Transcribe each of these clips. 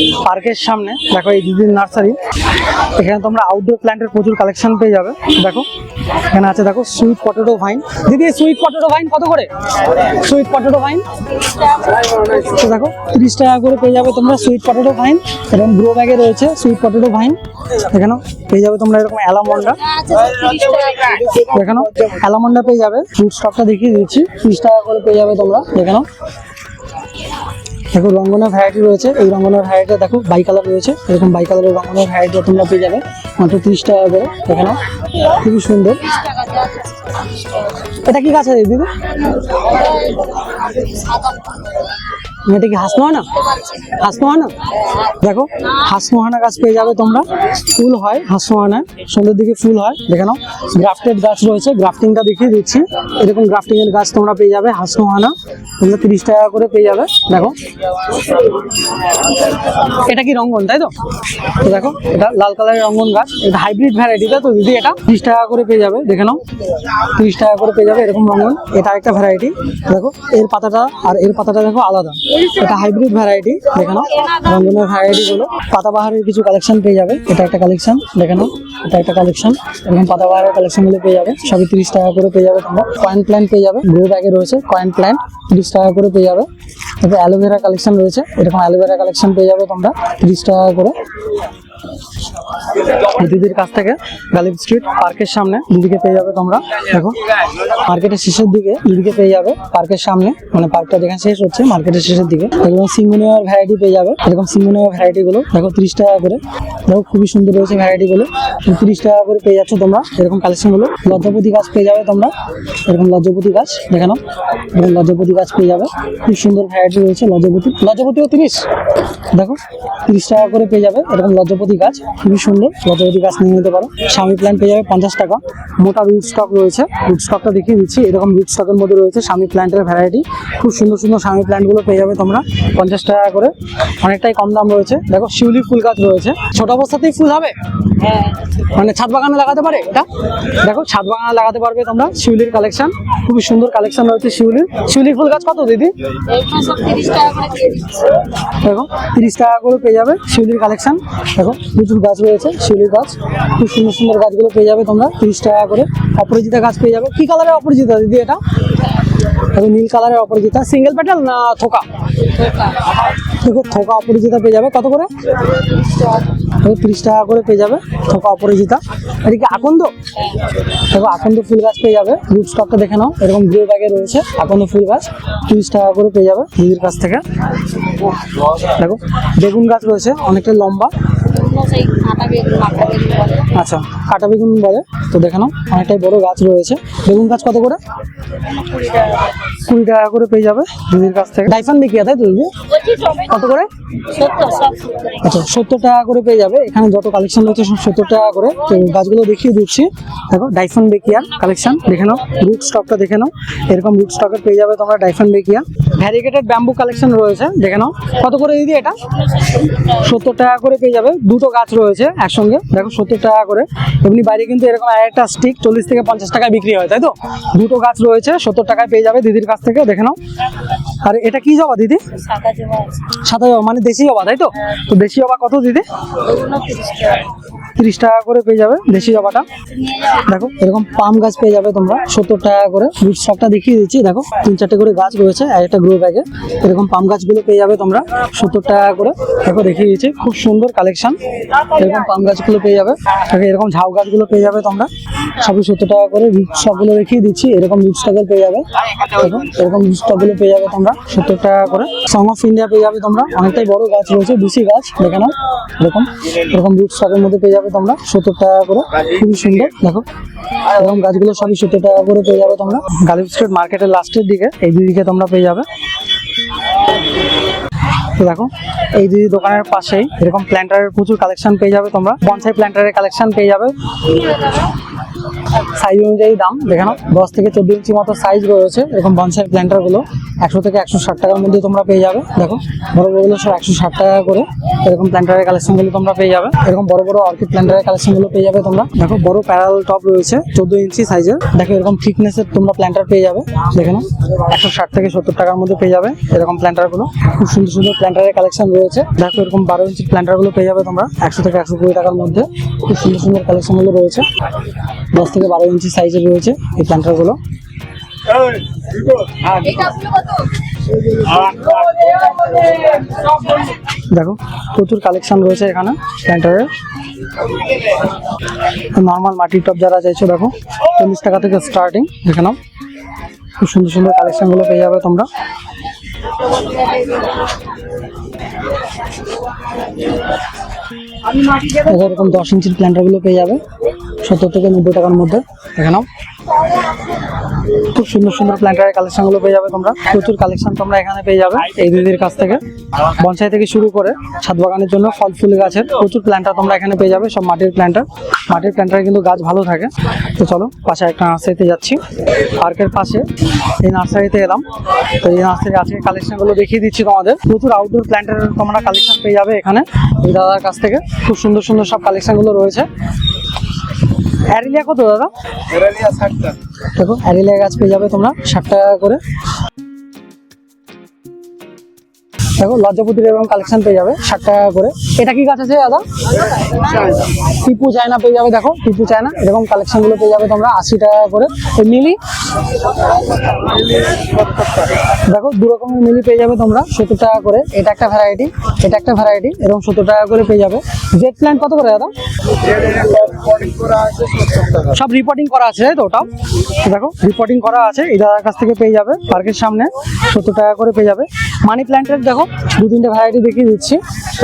পার্কের সামনে, দেখো এই দিদির নার্সারি। এখানে তোমরা আউটডোর প্ল্যান্টের প্রচুর কালেকশন পেয়ে যাবে। দেখো, এখানে আছে, দেখো সুইট পটেটো ভাইন দিদি সুইট পটেটো ভাইন কত করে? সুইট পটেটো ভাইন দেখো, তিরিশ টাকা করে পেয়ে যাবে তোমরা সুইট পটেটো ভাইন এরকম গ্রো ব্যাগে রয়েছে সুইট পটেটো ভাইন এখানেও পেয়ে যাবে তোমরা এরকম অ্যালামন্ডা। এখানেও অ্যালামন্ডা পেয়ে যাবে। ফ্রুট স্টকটা দেখিয়ে দিচ্ছি, তিরিশ টাকা করে পেয়ে যাবে তোমরা। এখানেও দেখো রঙ্গনের ভ্যারাইটি রয়েছে। এই রঙ্গনা ভ্যারাইটিটা দেখো বাই কালার রয়েছে। এরকম বাই কালারের রঙ্গনের ভ্যারাইটি তোমরা পেয়ে যাবে। মাত্র তিরিশ টাকা করে এখানে। খুবই সুন্দর। এটা কি গাছ আছে দিদি? এটা কি হাসনোহানা হাসনোহানা দেখো হাসনোহানা গাছ পেয়ে যাবে তোমরা। ফুল হয় হাসনোহানা সন্ধ্যের দিকে ফুল হয়, দেখে নাও। গ্রাফটেড গাছ রয়েছে, গ্রাফটিংটা দেখিয়ে দিচ্ছি। এরকম গ্রাফটিং এর গাছ তোমরা পেয়ে যাবে হাসনোহানা তোমরা তিরিশ টাকা করে পেয়ে যাবে, দেখো। এটা কি রঙ্গন, তাই তো দেখো, এটা লাল কালারের রঙ্গন গাছ। এটা হাইব্রিড ভ্যারাইটি, তাই তো? দিদি, এটা তিরিশ টাকা করে পেয়ে যাবে, দেখে নাও। তিরিশ টাকা করে পেয়ে যাবে এরকম রঙ্গন। এটা একটা ভ্যারাইটি, দেখো। এর পাতাটা আর এর পাতাটা দেখো আলাদা। এটা হাইব্রিড ভ্যারাইটি দেখে নাও। রঙ্গনের ভ্যারাইটি গুলো। পাতাবাহারের কিছু কালেকশন পেয়ে যাবে। এটা একটা কালেকশন দেখানো এটা একটা কালেকশন এরকম পাতাবাহারের কালেকশনগুলো পেয়ে যাবে। সবই তিরিশ টাকা করে পেয়ে যাবে তোমরা। কয়েন প্ল্যান্ট পেয়ে যাবে। গ্রো ব্যাগে রয়েছে কয়েন প্ল্যান্ট তিরিশ টাকা করে পেয়ে যাবে। তারপরে অ্যালোভেরা কালেকশন রয়েছে। এরকম অ্যালোভেরা কালেকশন পেয়ে যাবে তোমরা, তিরিশ টাকা করে। দিদির কাছ থেকে গালিব স্ট্রিট পার্কের সামনে দিদিকে পেয়ে যাবে তোমরা। দেখো মার্কেটের শেষের দিকে দিদিকে পেয়ে যাবে পার্কের সামনে। মানে পার্কটা যেখানে শেষ হচ্ছে মার্কেটের শেষের দিকে। এরকম সিঙ্গুনিয়ার ভ্যারাইটি পেয়ে যাবে। এরকম সিঙ্গুনিয়ার ভ্যারাইটি গুলো, দেখো, তিরিশ টাকা করে। দেখো, খুবই সুন্দর রয়েছে ভ্যারাইটি গুলো। তিরিশ টাকা করে পেয়ে যাচ্ছ তোমরা। এরকম কালেকশনগুলো। লজ্জাপতি গাছ পেয়ে যাবে তোমরা। এরকম লজ্জাপতি গাছ, দেখে নাও। এরকম লজ্জাপতি গাছ পেয়ে যাবে। খুব সুন্দর ভ্যারাইটি রয়েছে লজ্জাপতি। লজ্জাপতিও তিরিশ। দেখো, তিরিশ টাকা করে পেয়ে যাবে। এরকম লজ্জাপতি গাছ খুবই সুন্দর লজ্জাপতি গাছ নিয়ে নিতে পারো। স্বামী প্ল্যান্ট পেয়ে যাবে পঞ্চাশ টাকা। মোটা রুট স্টক রয়েছে। রুট স্টকটা দেখিয়ে দিচ্ছি এরকম রুট স্টকের মধ্যে রয়েছে স্বামী প্ল্যান্টের ভ্যারাইটি খুব সুন্দর সুন্দর স্বামী প্ল্যান্টগুলো পেয়ে যাবে তোমরা পঞ্চাশ টাকা করে। অনেকটাই কম দাম রয়েছে। দেখো শিউলি ফুল গাছ রয়েছে। ছোট অবস্থাতেই ফুল হবে? মানে ছাদ বাগানে লাগাতে পারে এটা? দেখো ছাদ বাগানে লাগাতে পারবে তোমরা শিউলির কালেকশন খুবই সুন্দর কালেকশন রয়েছে শিউলির শিউলি ফুল গাছ কত দিদি? দেখো তিরিশ টাকা করে পেয়ে যাবে শিউলির কালেকশন দেখো প্রচুর গাছ রয়েছে, শিউলির গাছ। খুব সুন্দর সুন্দর গাছগুলো পেয়ে যাবে তোমরা, তিরিশ টাকা করে। অপরাজিতা গাছ পেয়ে যাবে। কি কালারের অপরাজিতা দিদি এটা? নীল কালারের অপরাজিতা। সিঙ্গেল প্যাটেল না থোকা? দেখো, থোকা অপরাজিতা পেয়ে যাবে। কত করে? তিরিশ টাকা করে পেয়ে যাবে থোকা অপরাজিতা। এটা কি আকন্দ? দেখো, আকন্দ ফুল গাছ পেয়ে যাবে। রুট স্টকটা দেখে নাও। এরকম গ্রে ব্যাগে রয়েছে আকন্দ ফুল গাছ। তিরিশ টাকা করে পেয়ে যাবে দিদির কাছ থেকে। দেখো, বেগুন গাছ রয়েছে, অনেকটা লম্বা। এগুলো সেই কাঁটা বেগুন মাথা বেগুন বলে। আচ্ছা কাটা বেগুন বলে। তো দেখে নাও অনেকটাই বড় গাছ রয়েছে। বেগুন গাছ কত করে? কুড়ি টাকা করে। পেয়ে যাবে দিদির কাছ থেকে। ডাইফান দেখিয়ে তাই তো দিদি? বলছি টমেটো কত করে? আচ্ছা সত্তর টাকা করে পেয়ে যাবে। এখানে যত কালেকশন রয়েছে সব সত্তর টাকা করে। তো গাছগুলো দেখিয়ে দিচ্ছি। দেখো ডাইফন বেকিয়ার কালেকশন দেখে নাও রুট স্টকটা দেখে নাও। এরকম রুট স্টকের পেয়ে যাবে তোমরা dieffenbachia. Variegated bamboo collection রয়েছে। দেখে নাও কত করে দিদি এটা? সত্তর টাকা করে পেয়ে যাবে। দুটো গাছ রয়েছে একসঙ্গে দেখো সত্তর টাকা করে। এমনি বাইরে কিন্তু এরকম একটা স্টিক চল্লিশ থেকে পঞ্চাশ টাকায় বিক্রি হয় তাই তো? দুটো গাছ রয়েছে সত্তর টাকায় পেয়ে যাবে দিদির কাছ থেকে দেখে নাও। আর এটা কি জবা দিদি? সাদা জবা। সাদা জবা মানে দেশি জবা তাই তো? তো দেশি জবা কত দিদি? তিরিশ টাকা করে পেয়ে যাবে দেশি জবাটা। দেখো, এরকম পাম গাছ পেয়ে যাবে তোমরা, সত্তর টাকা করে। রুট স্টকটা দেখিয়ে দিচ্ছি, দেখো, তিন চারটে করে গাছ রয়েছে একটা গ্রো ব্যাগে এরকম পাম গাছগুলো পেয়ে যাবে তোমরা, সত্তর টাকা করে। দেখো, দেখিয়ে দিচ্ছি, খুব সুন্দর কালেকশন এরকম পাম গাছগুলো পেয়ে যাবে। এরকম ঝাউ গাছগুলো পেয়ে যাবে তোমরা। সবই সত্তর টাকা করে রুট স্টকগুলো দেখিয়ে দিচ্ছি, এরকম স্টকের পেয়ে যাবে। এরকম রুট স্টকগুলো পেয়ে যাবে তোমরা, সত্তর টাকা করে। সং অফ ইন্ডিয়া পেয়ে যাবে তোমরা, অনেকটাই বড় গাছ রয়েছে বিসি গাছ দেখে নাও এরকম এরকম রুট স্টকের মধ্যে পেয়ে যাবে তোমরা, সত্তর টাকা করে। খুবই সুন্দর, দেখো। এরকম গাছগুলো সবই সত্তর টাকা করে পেয়ে যাবে তোমরা। গালিব স্ট্রিট মার্কেটের লাস্টের দিকে, এই দুদিকে তোমরা পেয়ে যাবে। দেখো, এই দিদি দোকানের পাশেই, এরকম প্ল্যান্টারের প্রচুর কালেকশন পেয়ে যাবে তোমরা। বনসাই প্ল্যান্টারের কালেকশন পেয়ে যাবে। সাইজ অনুযায়ী দাম, দেখে নাও। দশ থেকে চোদ্দ ইঞ্চি মতো সাইজ রয়েছে, এরকম বনসাই প্ল্যান্টারগুলো। একশো থেকে একশো ষাট টাকার মধ্যে তোমরা পেয়ে যাবে, দেখো। বড় বড়গুলো সব একশো ষাট টাকা করে এরকম প্ল্যান্টারের কালেকশনগুলো তোমরা পেয়ে যাবে। এরকম বড় বড় অর্কিড প্ল্যান্টারের কালেকশনগুলো পেয়ে যাবে তোমরা। দেখো, বড় প্যারাল টপ রয়েছে, চোদ্দ ইঞ্চি সাইজের দেখো, এরকম থিকনেসের তোমরা প্ল্যান্টার পেয়ে যাবে, দেখে নাও। একশো ষাট থেকে সত্তর টাকার মধ্যে পেয়ে যাবে এরকম প্ল্যান্টারগুলো। খুব সুন্দর সুন্দর প্ল্যান্টারের কালেকশন রয়েছে। দেখো, এরকম বারো ইঞ্চি প্ল্যান্টারগুলো পেয়ে যাবে তোমরা, একশো থেকে একশো কুড়ি টাকার মধ্যে। খুব সুন্দর সুন্দর কালেকশনগুলো রয়েছে। দশ থেকে বারো ইঞ্চি সাইজের রয়েছে এই প্ল্যান্টারগুলো। দেখো, প্রচুর কালেকশন রয়েছে এখানে প্ল্যান্টারের নর্মাল মাটির টপ যারা চাইছো, দেখো, চল্লিশ টাকা থেকে স্টার্টিং দেখে নাও। খুব সুন্দর সুন্দর কালেকশনগুলো পেয়ে যাবে তোমরা। এরকম দশ ইঞ্চির প্ল্যান্টারগুলো পেয়ে যাবে। সত্তর থেকে নব্বই টাকার মধ্যে। এখানেও খুব সুন্দর সুন্দর প্ল্যান্টারের কালেকশনগুলো পেয়ে যাবে তোমরা। প্রচুর কালেকশন তোমরা এখানে পেয়ে যাবে এই দিদির কাছ থেকে। বনসাই থেকে শুরু করে ছাদ বাগানের জন্য ফল, ফুল গাছের প্রচুর প্ল্যান্টার তোমরা এখানে পেয়ে যাবে, সব মাটির প্ল্যান্টার মাটির প্ল্যান্টারে কিন্তু গাছ ভালো থাকে। তো চলো, পাশে একটা নার্সারিতে যাচ্ছি। পার্কের পাশে এই নার্সারিতে এলাম। তো এই নার্সারি আজকে কালেকশনগুলো দেখিয়ে দিচ্ছি তোমাদের। প্রচুর আউটডোর প্ল্যান্টার তোমরা কালেকশন পেয়ে যাবে এখানে। দাদার কাছ থেকে খুব সুন্দর সুন্দর সব কালেকশনগুলো রয়েছে। অ্যারিলিয়া কত দাদা? দেখো অ্যারিলিয়া গাছ পেয়ে যাবে তোমরা ষাট টাকা করে। দেখো লজ্জাপতির এবং কালেকশন পেয়ে যাবে ষাট টাকা করে। এটা কি গাছ আছে দাদা? টিপু চায়না পেয়ে যাবে দেখো টিপু চায়না। এরকম কালেকশনগুলো পেয়ে যাবে তোমরা আশি টাকা করে। এই মিলি দেখো, দু রকমের মিলি পেয়ে যাবে তোমরা, সত্তর টাকা করে। এটা একটা ভ্যারাইটি এটা একটা ভ্যারাইটি এরকম সত্তর টাকা করে পেয়ে যাবে। জেড প্ল্যান্ট কত করে দাদা? সব রিপোর্টিং করা আছে তো ওটাও? দেখো রিপোর্টিং করা আছে, এই দাদার কাছ থেকে পেয়ে যাবে পার্কের সামনে। সত্তর টাকা করে পেয়ে যাবে। মানি প্ল্যান্টের দেখো, দু তিনটে ভ্যারাইটি দেখিয়ে দিচ্ছি।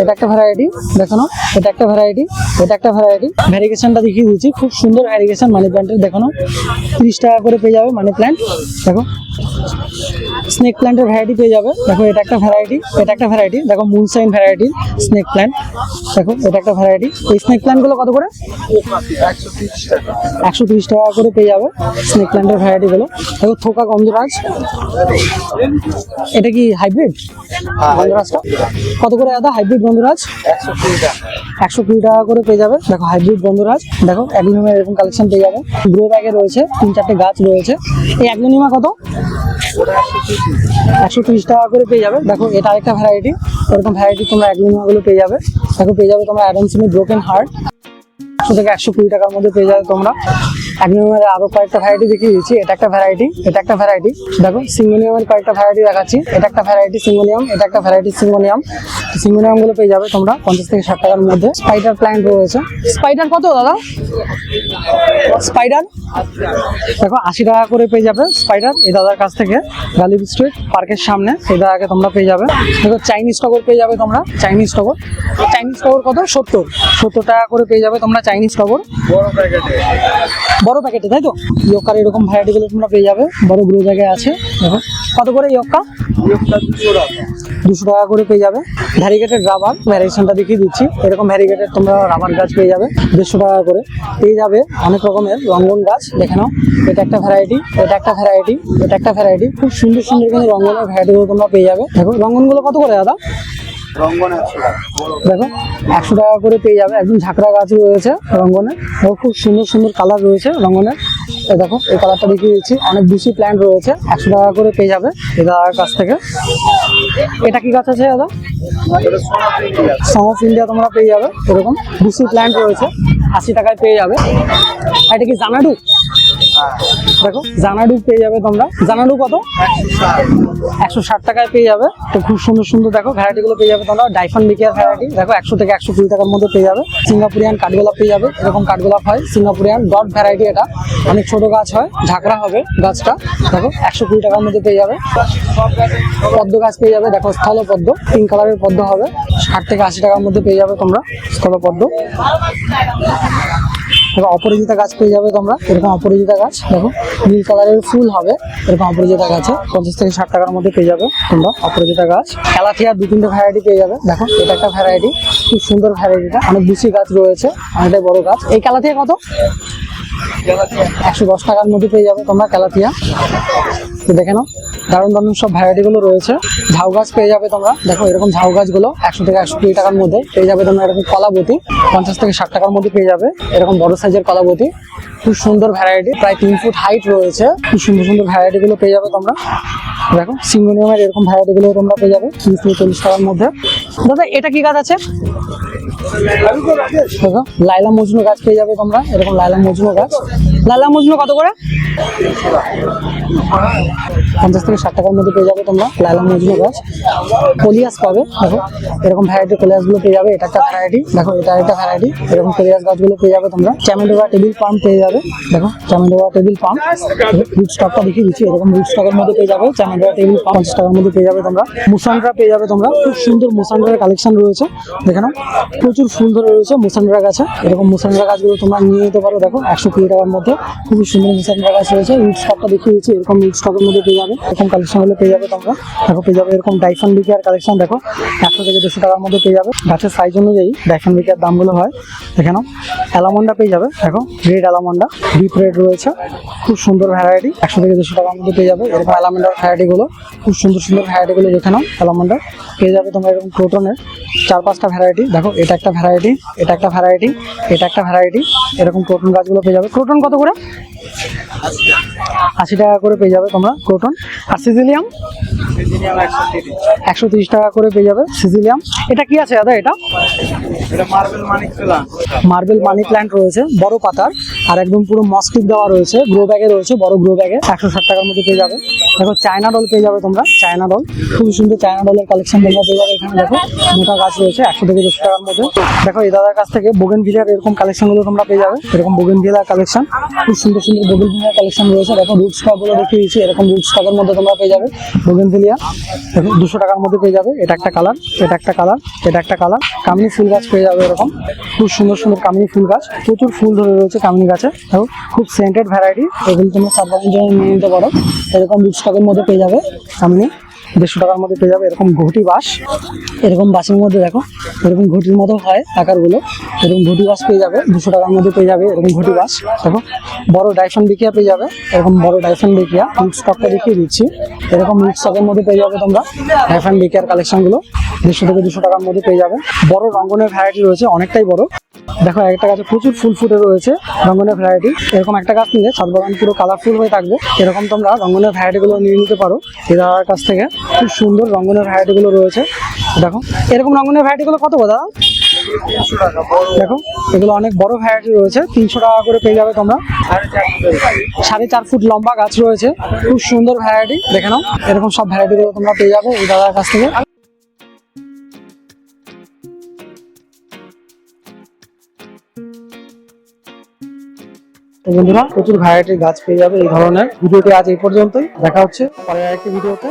এটা একটা ভ্যারাইটি দেখো এটা একটা ভ্যারাইটি এটা একটা ভ্যারাইটি ভ্যারিগেশনটা দেখিয়ে দিচ্ছি, খুব সুন্দর ভ্যারিগেশন মানি প্ল্যান্টের দেখো না। তিরিশ টাকা করে পেয়ে যাবে মানি প্ল্যান্ট দেখো। স্নেক প্ল্যান্টের ভ্যারাইটি পেয়ে যাবে। দেখো এটা একটা ভ্যারাইটি এটা একটা ভ্যারাইটি দেখো মুনসাইন ভ্যারাইটি স্নেক প্ল্যান্ট দেখো এটা একটা ভ্যারাইটি এই স্নেক প্ল্যান্টগুলো কত করে? একশো তিরিশ টাকা করে পেয়ে যাবে স্নেক প্ল্যান্টের ভ্যারাইটিগুলো দেখো থোকা গন্ধরাজ। এটা কি হাইব্রিড গন্ধরাজটা? কত করে দাদা? হাইব্রিড গন্ধরাজ? একশো কুড়ি টাকা। করে পেয়ে যাবে। দেখো হাইব্রিড গন্ধরাজ। দেখো অ্যাগ্লোনিমার এরকম কালেকশন পেয়ে যাবে। গ্রো ব্যাগে রয়েছে তিন চারটে গাছ রয়েছে। এই অ্যাগ্লোনিমা কত? একশো তিরিশ টাকা করে পেয়ে যাবে। দেখো, এটা আরেকটা ভ্যারাইটি এরকম ভ্যারাইটি তোমরা অ্যাগ্লোনিমা গুলো পেয়ে যাবে। দেখো, পেয়ে যাবে তোমরা অ্যাডামসিমি ব্রোকেন হার্ট একশো থেকে একশো কুড়ি টাকার মধ্যে পেয়ে যাবে তোমরা। অ্যাগ্লোনিয়ামের আরও কয়েকটা ভ্যারাইটি দেখিয়ে দিচ্ছি। এটা একটা ভ্যারাইটি এটা একটা ভ্যারাইটি দেখো সিঙ্গোনিয়ামের কয়েকটা ভ্যারাইটি দেখাচ্ছি। এটা একটা ভ্যারাইটি সিঙ্গোনিয়াম এটা একটা ভ্যারাইটি সিঙ্গোনিয়াম সিঙ্গোনিয়ামগুলো পেয়ে যাবে তোমরা পঞ্চাশ থেকে ষাট টাকার মধ্যে। স্পাইডার প্ল্যান্ট রয়েছে। স্পাইডার কত দাদা? স্পাইডার দেখো আশি টাকা করে পেয়ে যাবে স্পাইডার এই দাদার কাছ থেকে। গালিব স্ট্রিট পার্কের সামনে এই দাদাকে তোমরা পেয়ে যাবে। দেখো চাইনিজ টগর পেয়ে যাবে তোমরা। চাইনিজ টগর চাইনিজ টগর কত? সত্তর। সত্তর টাকা করে পেয়ে যাবে তোমরা চাইনিজ টগর বড় প্যাকেটে তাই তো? ইয়কার এরকম ভ্যারাইটি গুলো তোমরা পেয়ে যাবে। বড় গ্রো জায়গায় আছে, দেখো। কত করে ইয়ক্কা দুশো টাকা করে পেয়ে যাবে। ভ্যারিগেটেড রাবার ভ্যারিয়েশনটা দেখিয়ে দিচ্ছি। এরকম ভ্যারিগেটেড তোমরা রাবার গাছ পেয়ে যাবে, দেড়শো টাকা করে। পেয়ে যাবে অনেক রকমের রঙ্গন গাছ, দেখে নাও। এটা একটা ভ্যারাইটি এটা একটা ভ্যারাইটি এটা একটা ভ্যারাইটি খুব সুন্দর সুন্দর কিন্তু রঙ্গনের ভ্যারাইটিগুলো তোমরা পেয়ে যাবে। দেখো, রঙ্গনগুলো কত করে দাদা? দেখো একশো টাকা করে পেয়ে যাবে। একদম ঝাঁকড়া গাছ রয়েছে রঙ্গনের। দেখো খুব সুন্দর সুন্দর কালার রয়েছে রঙ্গনের। দেখো এই কালারটা দেখিয়ে দিচ্ছি। অনেক বেশি প্ল্যান্ট রয়েছে। একশো টাকা করে পেয়ে যাবে এই দাদার কাছ থেকে। এটা কি গাছ আছে দাদা? সং অফ ইন্ডিয়া তোমরা পেয়ে যাবে। এরকম বেশি প্ল্যান্ট রয়েছে। আশি টাকায় পেয়ে যাবে। এটা কি জানাডু দেখো, জানাডু পেয়ে যাবে তোমরা। জানাডু কত? একশো ষাট টাকায় পেয়ে যাবে। তো খুব সুন্দর সুন্দর দেখো ভ্যারাইটি গুলো পেয়ে যাবে তোমরা। Dieffenbachia variety. দেখো, একশো থেকে একশো কুড়ি টাকার মধ্যে পেয়ে যাবে। সিঙ্গাপুরিয়ান কাঠগোলাপ পেয়ে যাবে। এরকম কাঠগোলাপ হয়। সিঙ্গাপুরিয়ান ডট ভ্যারাইটি এটা। অনেক ছোট গাছ হয়। ঝাঁকড়া হবে গাছটা। দেখো, একশো কুড়ি টাকার মধ্যে পেয়ে যাবে। পদ্ম গাছ পেয়ে যাবে। দেখো, স্থল পদ্ম। পিঙ্ক কালারের পদ্ম হবে। ষাট থেকে আশি টাকার মধ্যে পেয়ে যাবে তোমরা স্থল পদ্ম। অপরাজিতা গাছ পেয়ে যাবে তোমরা। এরকম অপরাজিতা গাছ, দেখো, নীল কালারের ফুল হবে। এরকম অপরাজিতা গাছে পঞ্চাশ থেকে ষাট টাকার মধ্যে পেয়ে যাবে তোমরা অপরাজিতা গাছ। ক্যালাথিয়ার দু তিনটে ভ্যারাইটি পেয়ে যাবে। দেখো, এটা একটা ভ্যারাইটি খুব সুন্দর ভ্যারাইটিটা অনেক বেশি গাছ রয়েছে, অনেকটাই বড় গাছ। এই ক্যালাথিয়া কত? একশো দশ টাকার মধ্যে পেয়ে যাবে তোমরা ক্যালাথিয়া তো দেখে নাও। দারুণ দারুণ সব ভ্যারাইটি গুলো রয়েছে। ঝাউ গাছ পেয়ে যাবে তোমরা। দেখো এরকম ঝাউ গাছগুলো একশো থেকে একশো কুড়ি টাকার মধ্যে পেয়ে যাবে তোমরা। এরকম কলাবতী পঞ্চাশ থেকে ষাট টাকার মধ্যে পেয়ে যাবে। এরকম বড় সাইজের কলাবতী। খুব সুন্দর ভ্যারাইটি প্রায় তিন ফুট হাইট রয়েছে। খুব সুন্দর সুন্দর ভ্যারাইটি গুলো পেয়ে যাবে তোমরা। দেখো সিঙ্গোনিয়ামের এরকম ভ্যারাইটি গুলো তোমরা পেয়ে যাবে। তিরিশ থেকে চল্লিশ টাকার মধ্যে। দাদা, এটা কি গাছ আছে? দেখো, লাইলা মজনু গাছ পেয়ে যাবে তোমরা। এরকম লাইলা মজনু গাছ। লাইলা মজনু কত করে? পঞ্চাশ থেকে ষাট টাকার মধ্যে পেয়ে যাবে তোমরা লাইলা মজনু গাছ কলিয়াস পাবে, দেখো, এরকম ভ্যারাইটি কলিয়াসগুলো পেয়ে যাবে, এটা একটা ভ্যারাইটি দেখো, এটা একটা ভ্যারাইটি এরকম কলিয়াস গাছগুলো পেয়ে যাবে তোমরা। চ্যামেন্ডোবা টেবিল পাম্প পেয়ে যাবে, দেখো চ্যামেন্ডোবা টেবিল পাম্প রুট স্টকটা দেখিয়ে দিচ্ছি, এরকম রুট স্টকের মধ্যে পেয়ে যাবে চ্যামেন্ডোবা টেবিল পাম্প পঞ্চাশ টাকার মধ্যে পেয়ে যাবে তোমরা। মুসান্ডরা পেয়ে যাবে তোমরা, খুব সুন্দর মুসান্ড্রার কালেকশন রয়েছে, দেখে প্রচুর ফুল ধরে রয়েছে মুসান্ড্রা গাছে, এরকম মুসান্ড্রা গাছগুলো তোমরা নিয়ে নিতে পারো, দেখো, একশো কুড়ি টাকার মধ্যে, খুবই সুন্দর মুসান্ড্রা গাছ রয়েছে রুট স্টকটা দেখিয়ে দিচ্ছি, এরকম রুট স্টকের মধ্যে পেয়ে যাবে। এরকম কালেকশন হলে পেয়ে যাবে তোমরা। দেখো, পেয়ে যাবে এরকম ডাইফান বিকেয়ার কালেকশন দেখো। একশো থেকে দুশো টাকার মধ্যে পেয়ে যাবে। গাছের সাইজ অনুযায়ী ডাইফান বিকেয়ার দামগুলো হয়। দেখে নাও অ্যালামন্ডা পেয়ে যাবে। দেখো রেড অ্যালামন্ডা ডিপ রেড রয়েছে। খুব সুন্দর ভ্যারাইটি একশো থেকে দুশো টাকার মধ্যে পেয়ে যাবে। এরকম অ্যালামন্ডার ভ্যারাইটিগুলো খুব সুন্দর সুন্দর ভ্যারাইটিগুলো দেখে নাও পেয়ে যাবে তোমরা এরকম ক্রোটনের চার পাঁচটা ভ্যারাইটি দেখো, এটা একটা ভ্যারাইটি এটা একটা ভ্যারাইটি এটা একটা ভ্যারাইটি এরকম ক্রোটন গাছগুলো পেয়ে যাবে। ক্রোটন কত করে? আশি টাকা করে পেয়ে যাবে তোমরা ক্রোটন আর সিজিলিয়াম একশো তিরিশ টাকা করে পেয়ে যাবে সিজিলিয়াম এটা কি আছে দাদা এটা? মার্বেল মানি প্ল্যান্ট রয়েছে বড় পাতার। আর একদম পুরো মস্কিট দেওয়া রয়েছে গ্রো ব্যাগে রয়েছে, বড় গ্রো ব্যাগে একশো ষাট টাকার মধ্যে পেয়ে যাবে। দেখো চায়না ডল পেয়ে যাবে তোমরা চায়না ডল খুবই সুন্দর চায়না ডলের কালেকশন তোমরা পেয়ে যাবে এখানে, দেখো। মোটা গাছ রয়েছে, একশো থেকে দুশো টাকার মধ্যে। দেখো, এই দাদার কাছ থেকে বোগেন ভিলার এরকম কালেকশনগুলো তোমরা পেয়ে যাবে। এরকম বোগেন ভিলার কালেকশন খুব সুন্দর সুন্দর বোগেন ভিলার কালেকশন রয়েছে। দেখো রুটগুলো দেখিয়ে দিচ্ছি এরকম রুট স্টকের মধ্যে তোমরা পেয়ে যাবে বোগেন ভিলিয়া দেখো, দুশো টাকার মধ্যে পেয়ে যাবে। এটা একটা কালার এটা একটা কালার এটা একটা কালার কামিনী ফুল গাছ পেয়ে যাবে এরকম। খুব সুন্দর সুন্দর কামিনী ফুল গাছ। প্রচুর ফুল ধরে রয়েছে কামিনী গাছে দেখো, খুব সেন্টেড ভ্যারাইটি এগুলো তোমরা সাতবাগান জন্য নিয়ে নিতে পারো। এরকম রুট স্টকের মধ্যে পেয়ে যাবে। সামনে দেড়শো টাকার মধ্যে পেয়ে যাবে এরকম ঘটি বাস এরকম বাসের মধ্যে দেখো, এরকম ঘটির মতো হয় আকারগুলো। এরকম ঘটি বাস পেয়ে যাবে, দুশো টাকার মধ্যে পেয়ে যাবে এরকম ঘটি বাস দেখো, বড় ডাইফন বিকিয়া পেয়ে যাবে, এরকম বড় ডাইফন বিকিয়া রুট স্টকটা দেখিয়ে দিচ্ছি। এরকম রুট স্টকের মধ্যে পেয়ে যাবে তোমরা ডাইফন বিকিয়ার কালেকশনগুলো দেড়শো থেকে দুশো টাকার মধ্যে পেয়ে যাবে বড় রঙ্গনের ভ্যারাইটি রয়েছে, অনেকটাই বড়। দেখো, একটা গাছে প্রচুর ফুল ফুটে রয়েছে রঙ্গনের ভ্যারাইটি এরকম একটা গাছ নিলে ছাদ বাগান পুরো কালারফুল হয়ে থাকবে। এরকম তোমরা রঙ্গনের ভ্যারাইটি গুলো নিয়ে নিতে পারো। দাদার কাছ থেকে খুব সুন্দর রঙ্গনের ভ্যারাইটি গুলো রয়েছে। দেখো, এরকম রঙ্গনের ভ্যারাইটি গুলো কত গো দাদা? দেখো, এগুলো অনেক বড় ভ্যারাইটি রয়েছে। তিনশো টাকা করে পেয়ে যাবে তোমরা। সাড়ে চার ফুট লম্বা গাছ রয়েছে। খুব সুন্দর ভ্যারাইটি দেখে নাও, এরকম সব ভ্যারাইটি গুলো তোমরা পেয়ে যাবে এই দাদার কাছ থেকে। তো বন্ধুরা, প্রচুর ভ্যারাইটির গাছ পেয়ে যাবে এই ধরনের। ভিডিওটি আজ এই পর্যন্তই। দেখা হচ্ছে পরের আরেকটি ভিডিওতে।